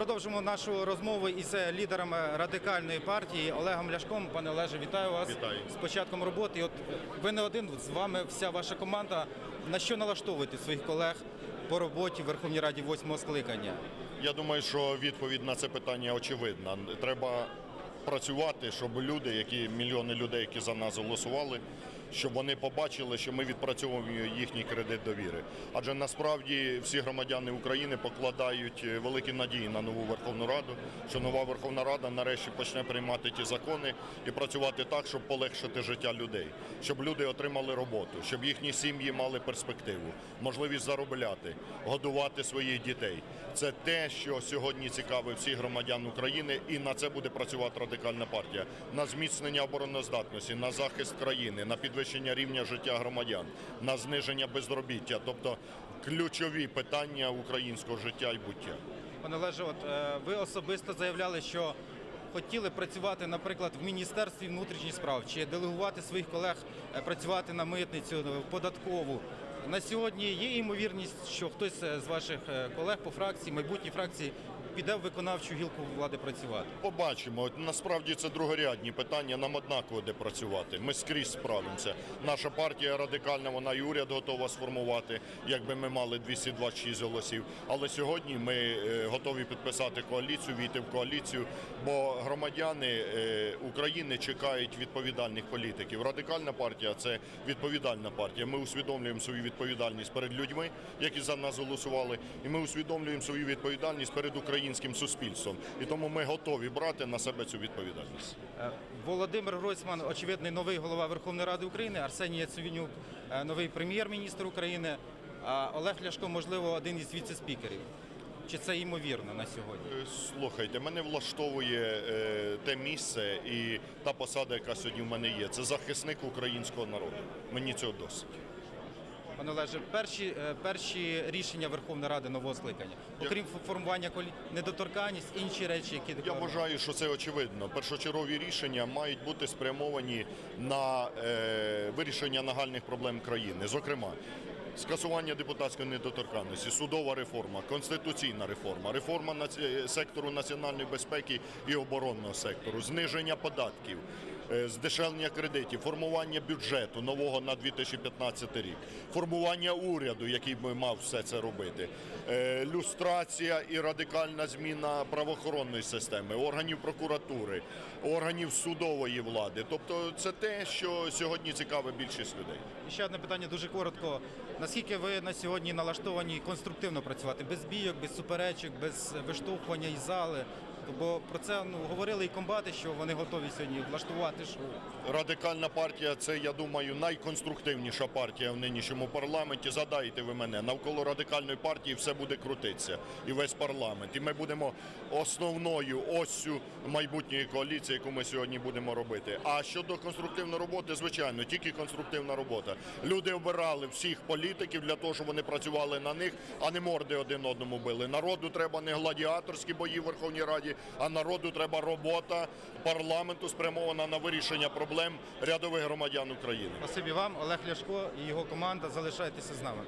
продовжимо нашу розмову із лідером радикальної партії Олегом Ляшком. Пане Олеже, вітаю вас Вітаю. з початком роботи. І От ви не один з вами, вся ваша команда. На що налаштовуєте своїх колег по роботі в Верховній Раді восьмого скликання? Я думаю, що відповідь на це питання очевидна. Треба працювати, щоб люди, які мільйони людей, які за нас голосували, щоб вони побачили, що ми відпрацьовуємо їхній кредит довіри. Адже насправді всі громадяни України покладають е, великі надії на нову Верховну Раду, що нова Верховна Рада нарешті почне приймати ті закони і працювати так, щоб полегшити життя людей, щоб люди отримали роботу, щоб їхні сім'ї мали перспективу, можливість заробляти, годувати своїх дітей. Це те, що сьогодні цікавить всіх громадян України, і на це буде працювати радикальна партія на зміцнення обороноздатності, на захист країни, на підвищення рівня життя громадян, на зниження безробіття, тобто ключові питання українського життя і буття. Пане Олеже, от е, ви особисто заявляли, що хотіли працювати, наприклад, в Міністерстві внутрішніх справ чи делегувати своїх колег е, працювати на митницю, е, в податкову. На сьогодні є ймовірність, що хтось з ваших колег по фракції, майбутній фракції, піде в виконавчу гілку влади працювати. Побачимо. Насправді це другорядні питання. Нам однаково де працювати. Ми скрізь справимося. Наша партія радикальна, вона і уряд готова сформувати, якби ми мали 226 голосів. Але сьогодні ми е, готові підписати коаліцію, війти в коаліцію, бо громадяни е, України чекають відповідальних політиків. Радикальна партія це відповідальна партія. Ми усвідомлюємо свою відповідальність перед людьми, які за нас голосували, і ми усвідомлюємо свою відповідальність перед українським суспільством. І тому ми готові брати на себе цю відповідальність. Е, Володимир Гройсман, очевидний новий голова Верховної Ради України, Арсеній Яцевінюк, е, новий прем'єр-міністр України, а Олег Ляшко, можливо, один із віце-спікерів. Чи це ймовірно на сьогодні? Е, Слухайте, мене влаштовує те місце і та посада, яка сьогодні в мене є. Це захисник українського народу. Мені цього досить. Пане Олеже, перші, е, перші рішення Верховної Ради нового скликання, окрім фо- формування колі... недоторканність, інші речі, які Я вважаю, що це очевидно. Першочергові рішення мають бути спрямовані на е, вирішення нагальних проблем країни. Зокрема, скасування депутатської недоторканності, судова реформа, конституційна реформа, реформа наці- сектору національної безпеки і оборонного сектору, зниження податків. Е, Здешевлення кредитів, формування бюджету нового на 2015 рік, формування уряду, який би мав все це робити, е, люстрація і радикальна зміна правоохоронної системи, органів прокуратури, органів судової влади. Тобто це те, що сьогодні цікаве більшість людей. І ще одне питання дуже коротко. Наскільки ви на сьогодні налаштовані конструктивно працювати, без бійок, без суперечок, без виштовхування із зали? Бо про це ну, говорили і комбати, що вони готові сьогодні влаштувати шоу. Радикальна партія це, я думаю, найконструктивніша партія в нинішньому парламенті. Задайте ви мене, навколо радикальної партії все буде крутитися і весь парламент. І ми будемо основною оссю майбутньої коаліції, яку ми сьогодні будемо робити. А щодо конструктивної роботи, звичайно, тільки конструктивна робота. Люди обирали всіх політиків для того, щоб вони працювали на них, а не морди один одному били. Народу треба не гладіаторські бої в Верховній Раді, а народу треба робота парламенту спрямована на вирішення проблем рядових громадян України. Спасибі вам, Олег Ляшко і його команда. Залишайтеся з нами.